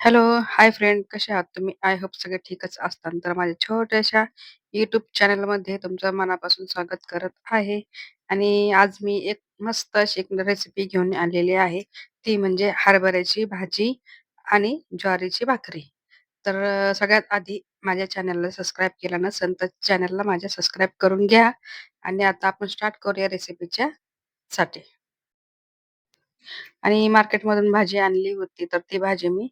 Hello, hi friend कसे आहात तुम्ही? आय होप सगळे ठीकच असतात. तर माझ्या छोट्याशा YouTube चॅनलमध्ये तुमचं मनापासून स्वागत करत आहे. आणि आज मी एक मस्त अशी एक रेसिपी घेऊन आलेली आहे. ती म्हणजे हरभऱ्याची भाजी आणि ज्वारीची भाकरी. तर अ, सगळ्यात आधी माझ्या चॅनलला सबस्क्राईब केलं नसेल तर चॅनलला माझ्या सबस्क्राईब करून घ्या. आणि आता आपण स्टार्ट करूया रेसिपीच्या साठी. आणि मार्केटमधून भाजी आणली होती, तर ती भाजी मी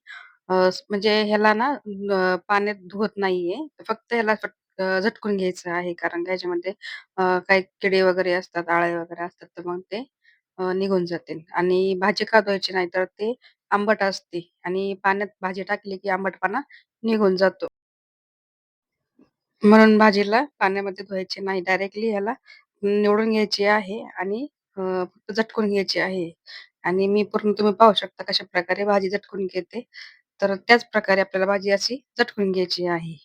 अ, स म्हणजे ह्याला ना अ, पाण्यात धुवत नाहीये. फक्त ह्याला फट अ, झटकून घ्यायचं आहे. कारण का ह्याच्यामध्ये अ, काही किडे वगैरे असतात, आळे वगैरे असतात, तर मग ते अ, निघून जातील. आणि भाजी का धुवायची नाही, तर ते आंबट असते आणि पाण्यात भाजी टाकली की आंबटपणा निघून जातो. म्हणून भाजीला पाण्यामध्ये धुवायची नाही. डायरेक्टली ह्याला निवडून घ्यायची आहे आणि अ, फक्त झटकून घ्यायची आहे. आणि मी पूर्ण तुम्ही पाहू शकता कशाप्रकारे भाजी झटकून घेते. तर त्याच प्रकारे आपल्याला भाजी अशी चटकून घ्यायची आहे.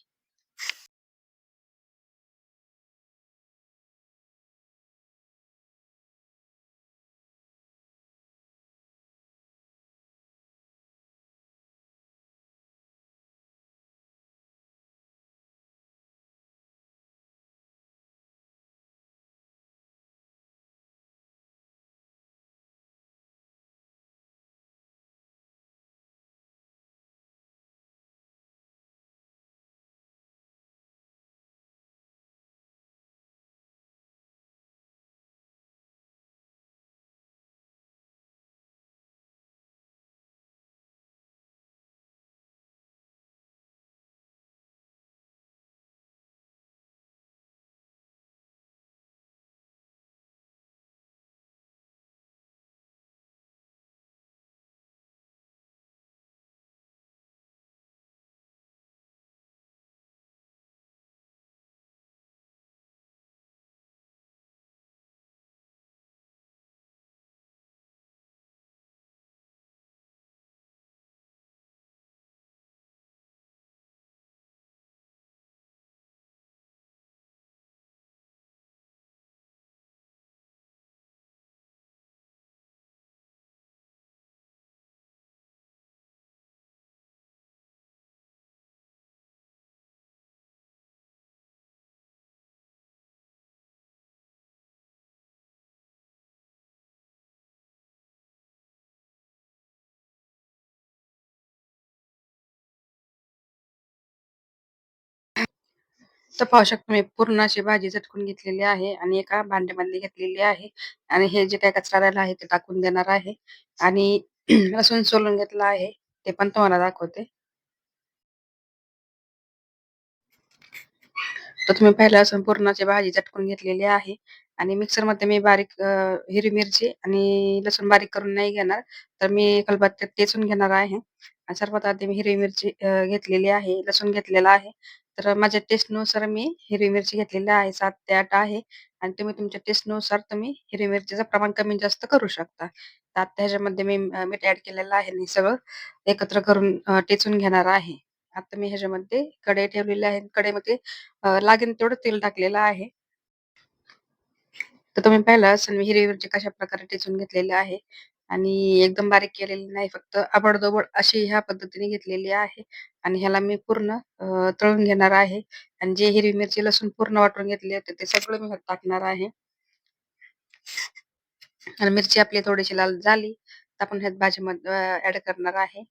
तर पाहू शकता मी पूर्ण अशी भाजी झटकून घेतलेली आहे आणि एका भांड्यामध्ये घेतलेली आहे आणि हे जे काही कचरा राहिला आहे ते टाकून देणार आहे आणि लसूण सोलून घेतला आहे ते पण तुम्हाला दाखवते. तर तुम्ही पाहिलं असून पुरणाची भाजी झटकून घेतलेली आहे आणि मिक्सरमध्ये मी बारीक हिरवी मिरची आणि लसूण बारीक करून नाही घेणार, तर मी कलबत्त्यात टेचून घेणार आहे. आणि सर्वात आधी मी हिरवी मिरची घेतलेली आहे, लसूण घेतलेला आहे. तर माझ्या टेस्टनुसार मी हिरवी मिरची घेतलेली आहे सात ते आठ आहे आणि तुम्ही तुमच्या टेस्टनुसार तुम्ही हिरवी मिरचीचं प्रमाण कमी जास्त करू शकता. तर आता ह्याच्यामध्ये मी मीठ ऍड केलेलं आहे आणि सगळं एकत्र करून टेचून घेणार आहे. आता मी ह्याच्यामध्ये कढई ठेवलेली आहे. कढईमध्ये लागेल तेवढं तेल टाकलेलं आहे. तर तुम्ही पाहिलं असेल मी हिरवी मिरची कशा प्रकारे टेचून घेतलेली आहे आणि एकदम बारीक केलेली नाही. फक्त आबड अशी ह्या पद्धतीने घेतलेली आहे आणि ह्याला मी पूर्ण अ, तळून घेणार आहे आणि जे हिरवी मिरची, लसूण पूर्ण वाटून घेतले होते ते सगळं मी ह्यात टाकणार आहे. आणि मिरची आपली थोडीशी लाल झाली, तर आपण ह्यात भाजीमध्ये ऍड करणार आहे.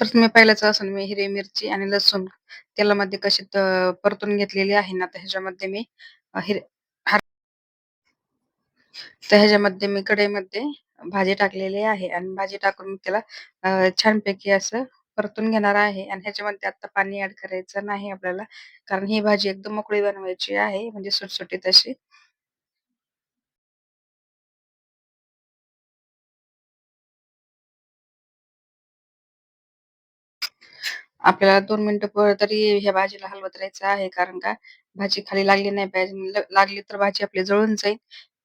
तर तुम्ही पाहिलंच असेल मी हिरवी मिरची आणि लसूण तेलामध्ये कशी त परतून घेतलेली आहे ना, तर ह्याच्यामध्ये मी अ, हिर तर ह्याच्यामध्ये मी कढईमध्ये भाजी टाकलेली आहे आणि भाजी टाकून त्याला अ, छानपैकी असं परतून घेणार आहे आणि ह्याच्यामध्ये आता पाणी ऍड करायचं नाही आपल्याला. कारण ही भाजी एकदम मोकळी बनवायची आहे म्हणजे सुटसुटीत अशी. आपल्याला दोन मिनिटं तरी ह्या भाजीला हलवत राहायचं आहे. कारण का भाजी खाली लागली नाही पाहिजे. लागली तर भाजी आपली जळून जाईल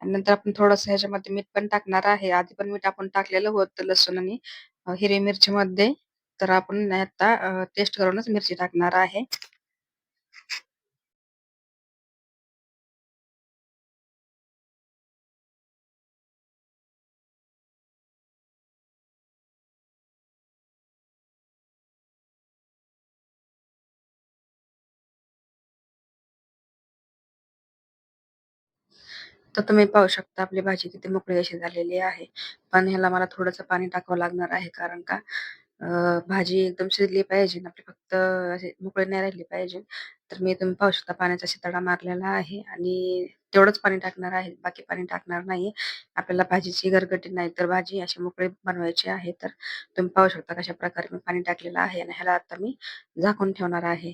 आणि नंतर आपण थोडस ह्याच्यामध्ये मीठ पण टाकणार आहे. आधी पण मीठ आपण टाकलेलं होतं लसूण आणि हिरवी मिरची मध्ये तर आपण आता टेस्ट करूनच मिरची टाकणार आहे. तर तुम्ही पाहू शकता आपली भाजी किती मोकळी अशी झालेली आहे. पण ह्याला मला थोडंसं पाणी टाकावं लागणार आहे. कारण का अ, भाजी एकदम शिजली पाहिजे आपली फक्त अशी मोकळी नाही राहिली पाहिजे. तर मी तुम्ही पाहू शकता पाण्याचा शितळा मारलेला आहे आणि तेवढंच पाणी टाकणार आहे. बाकी पाणी टाकणार नाही आपल्याला भाजीची गरगटी नाही तर भाजी अशी मोकळी बनवायची आहे. तर तुम्ही पाहू शकता कशा प्रकारे मी पाणी टाकलेलं आहे आणि ह्याला आता मी झाकून ठेवणार आहे.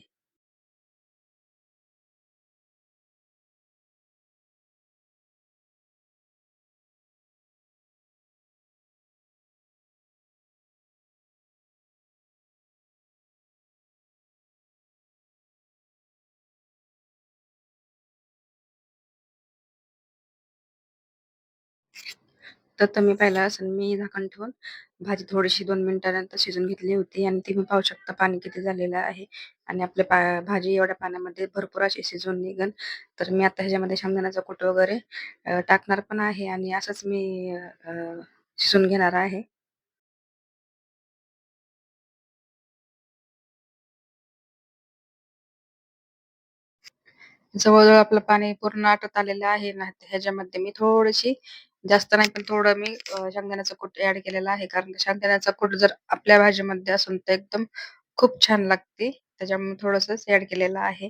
तर तुम्ही पाहिलं असेल मी झाकण ठेवून भाजी थोडीशी दोन मिनिटानंतर शिजवून घेतली होती आणि तुम्ही पाहू शकता पाणी किती झालेलं आहे आणि आपल्या पा भाजी एवढ्या पाण्यामध्ये भरपूर अशी शिजून निघन तर मी आता ह्याच्यामध्ये शेंगदाण्याचा कूट वगैरे टाकणार पण आहे आणि असंच मी अ, घेणार आहे. जवळजवळ आपलं पाणी पूर्ण आटत आलेलं आहे ना, ह्याच्यामध्ये मी थोडीशी जास्त नाही पण थोडं मी शेंगदाण्याचा कूट ऍड केलेला आहे. कारण शेंगदाण्याचा कूट जर आपल्या भाजीमध्ये असेल तर एकदम खूप छान लागते. त्याच्यामुळे थोडंसंच ऍड केलेलं आहे.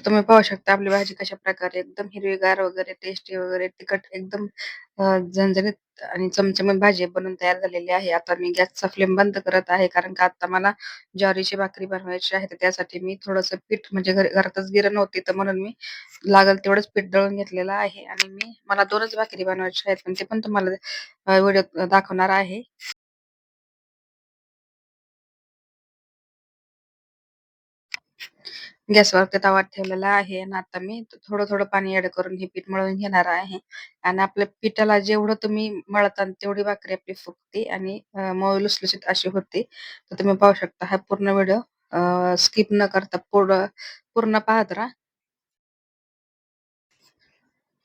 तर तुम्ही पाहू शकता आपली भाजी कशा प्रकारे एकदम हिरवीगार वगैरे टेस्टी वगैरे तिखट एकदम अ, झणझणीत आणि चमचमीत भाजी बनून तयार झालेली आहे. आता मी गॅसचा फ्लेम बंद करत आहे. कारण का आता मला ज्वारीची भाकरी बनवायची आहे. तर त्यासाठी मी थोडंसं पीठ म्हणजे घरी घरातच गिरण होती तर म्हणून मी लागेल तेवढंच पीठ दळून घेतलेलं आहे आणि मी मला दोनच भाकरी बनवायची आहेत. पण ते पण तुम्हाला व्हिडिओ दाखवणार आहे. गॅसवरती तवा ठेवलेला आहे आणि आता मी थोडं-थोडं पाणी ऍड करून हे पीठ मळून घेणार आहे आणि आपल्या पिठाला जेवढं तुम्ही मळताल तेवढी भाकरी आपली फुगते आणि मऊ लुसलुशीत अशी होते. तर तुम्ही पाहू शकता हा पूर्ण व्हिडिओ स्किप न करता पूर्ण पूर्ण पाहत राहा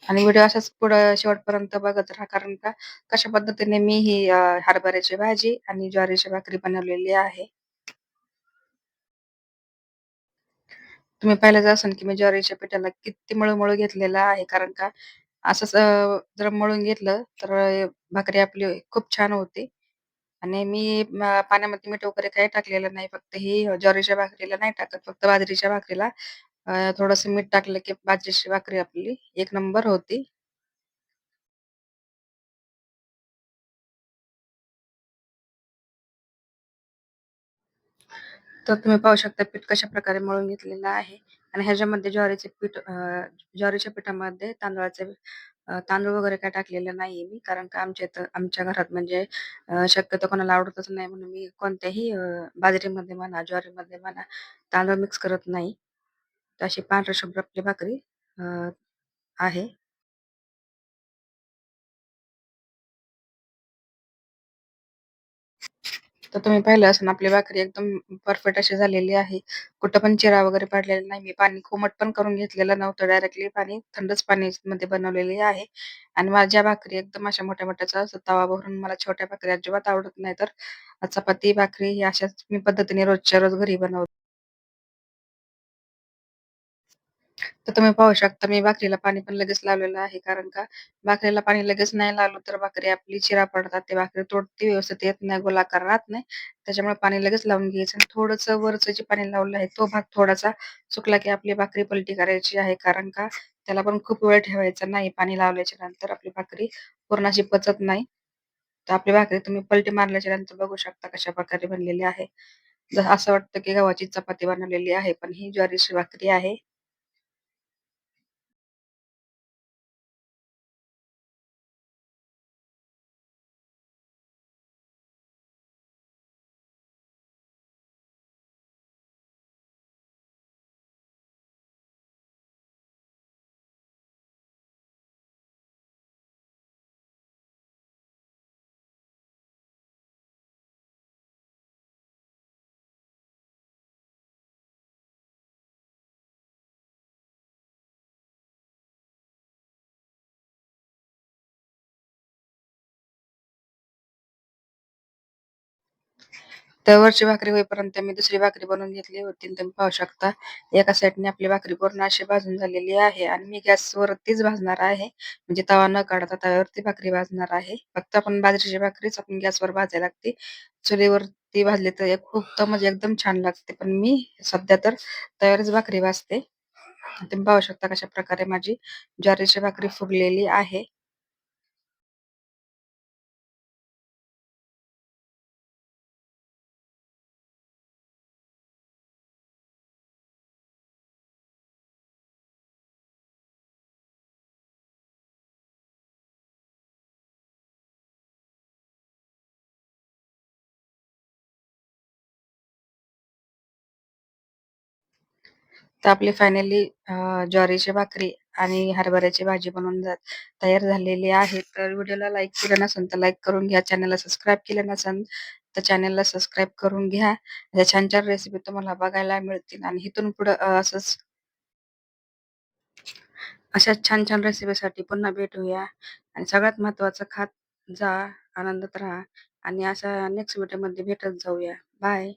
आणि व्हिडिओ असाच पुढं शेवटपर्यंत बघत राहा. कारण का कशा पद्धतीने मी ही हरभऱ्याची भाजी आणि ज्वारीची भाकरी बनवलेली आहे. तुम्ही पाहिलंच असेल की मी ज्वारीच्या पिठाला किती मळू-मळू घेतलेला आहे. कारण का असंच अ, जर मळून घेतलं तर अ, भाकरी आपली खूप छान होते आणि मी पाण्यामध्ये मीठ वगैरे काही टाकलेलं नाही. फक्त ही ज्वारीच्या भाकरीला नाही टाकत. फक्त बाजरीच्या भाकरीला अ, थोडंसं मीठ टाकलं की बाजरीची भाकरी आपली एक नंबर होती तर तुम्ही पाहू शकता पीठ कशा प्रकारे मळून घेतलेलं आहे आणि ह्याच्यामध्ये ज्वारीचे पीठ ज्वारीच्या पिठामध्ये तांदळाचे तांदूळ वगैरे काय टाकलेलं नाहीये मी. कारण का आमच्या इथं आमच्या घरात म्हणजे शक्यतो कोणाला आवडतच नाही म्हणून मी कोणत्याही बाजरीमध्ये म्हणा, ज्वारीमध्ये म्हणा तांदूळ मिक्स करत नाही. तर अशी पांढऱ्या शुभ्र आपली भाकरी आहे. तर तुम्ही पाहिलं असेल आपली भाकरी एकदम परफेक्ट अशी झालेली आहे. कुठं पण चिरा वगैरे पडलेला नाही. मी पाणी कोमट पण करून घेतलेलं नव्हतं. डायरेक्टली पाणी थंडच पाणी मध्ये बनवलेली आहे आणि माझ्या भाकरी एकदम अशा मोठ्या मोठ्याचा असं तवा भरून मला छोट्या भाकरी अजिबात आवडत नाही. तर चपाती, भाकरी ही अशाच मी पद्धतीने रोजच्या रोज घरी बनवते. तर तुम्ही पाहू शकता मी भाकरीला पाणी पण लगेच लावलेलं आहे. कारण का भाकरीला पाणी लगेच नाही लावलं तर भाकरी आपली चिरा पडतात. ते भाकरी तोडती व्यवस्थित येत नाही, गोलाकार राहत नाही. त्याच्यामुळे पाणी लगेच लावून घ्यायचं आणि थोडंसं वरचं जे पाणी लावलं आहे तो भाग थोडासा सुकला की आपली भाकरी पलटी करायची आहे. कारण का त्याला पण खूप वेळ ठेवायचा नाही. पाणी लावल्याच्या नंतर आपली भाकरी पूर्ण अशी पचत नाही. तर आपली भाकरी तुम्ही पलटी मारल्याच्या नंतर बघू शकता कशा प्रकारे बनलेली आहे. असं वाटतं की गव्हाची चपाती बनवलेली आहे, पण ही ज्वारीची भाकरी आहे. तर वरची भाकरी होईपर्यंत मी दुसरी भाकरी बनवून घेतली होती. तुम्ही पाहू शकता एका साईडने आपली भाकरी पूर्ण अशी भाजून झालेली आहे आणि मी गॅसवरतीच भाजणार आहे. म्हणजे तवा न काढता तव्यावरती भाकरी भाजणार आहे. फक्त आपण बाजरीची भाकरीच आपण गॅसवर भाजायला लागते. चुलीवरती भाजली तर एक खूप तर म्हणजे एकदम छान लागते. पण मी सध्या तर तव्यावरच भाकरी भाजते. तुम्ही पाहू शकता कशा प्रकारे माझी ज्वारीची भाकरी फुगलेली आहे. तर आपली फायनली ज्वारीची भाकरी आणि हरभऱ्याची भाजी बनवून जा तयार झालेली आहे. तर व्हिडिओला लाईक केलं नसेल तर लाईक करून घ्या. चॅनलला सबस्क्राईब केलं नसेल तर चॅनलला सबस्क्राईब करून घ्या. अशा छान-छान रेसिपी तुम्हाला बघायला मिळतील आणि इथून पुढं असंच अशा छान-छान रेसिपीसाठी पुन्हा भेटूया आणि सगळ्यात महत्त्वाचं खात जा, आनंदात राहा आणि अशा नेक्स्ट व्हिडिओमध्ये भेटत जाऊया. बाय.